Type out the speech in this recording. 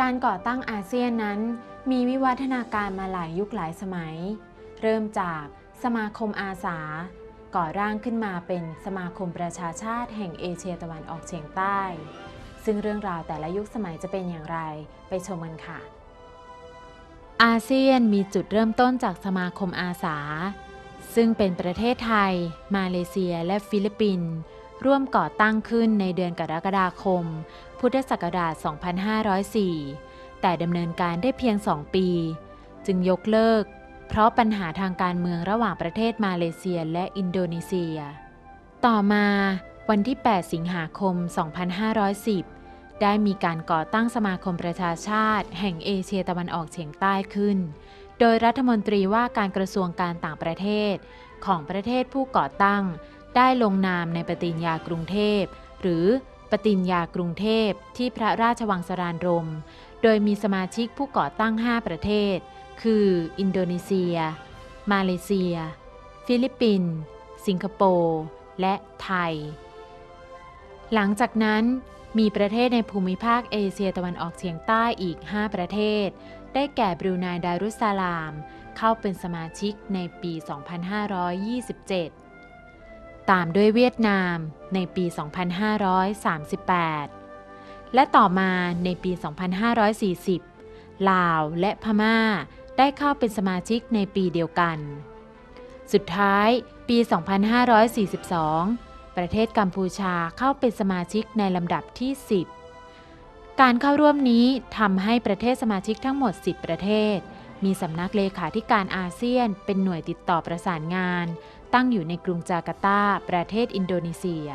การก่อตั้งอาเซียนนั้นมีวิวัฒนาการมาหลายยุคหลายสมัย เริ่มจากสมาคมอาสา ก่อร่างขึ้นมาเป็นสมาคมประชาชาติแห่งเอเชียตะวันออกเฉียงใต้ ซึ่งเรื่องราวแต่ละยุคสมัยจะเป็นอย่างไรไปชมกันค่ะ อาเซียนมีจุดเริ่มต้นจากสมาคมอาสา ซึ่งเป็นประเทศไทย มาเลเซียและฟิลิปปินส์ ร่วมก่อตั้งขึ้นในเดือนกรกฎาคม พุทธศักราช 2504 แต่ดำเนินการได้เพียง 2 ปี จึงยกเลิก เพราะปัญหาทางการเมืองระหว่างประเทศมาเลเซียและอินโดนีเซีย ต่อมาวันที่ 8 สิงหาคม 2510 ได้มีการก่อตั้งสมาคมประชาชาติ แห่งเอเชียตะวันออกเฉียงใต้ขึ้น โดยรัฐมนตรีว่าการกระทรวงการต่างประเทศของประเทศผู้ก่อตั้ง ได้ลงนามในปฏิญญากรุงเทพ หรือปฏิญญากรุงเทพที่พระราชวังสรานรม โดยมีสมาชิกผู้ก่อตั้ง 5 ประเทศ คือ อินโดนีเซีย มาเลเซีย ฟิลิปปินส์ สิงคโปร์ และไทย หลังจากนั้นมีประเทศในภูมิภาคเอเชียตะวันออกเฉียงใต้อีก 5 ประเทศ ได้แก่บรูไนดารุสสลาม เข้าเป็นสมาชิกในปี 2527 ตามด้วยเวียดนามในปี 2538 และต่อมาในปี 2540 ลาวและพม่าได้เข้าเป็นสมาชิกในปีเดียวกัน สุดท้ายปี 2542 ประเทศกัมพูชาเข้าเป็นสมาชิกในลำดับที่ 10 การเข้าร่วมนี้ทำให้ประเทศสมาชิกทั้งหมด 10 ประเทศ มีสำนักเลขาธิการอาเซียน เป็นหน่วยติดต่อประสานงาน ตั้งอยู่ในกรุงจาการ์ตา ประเทศอินโดนีเซีย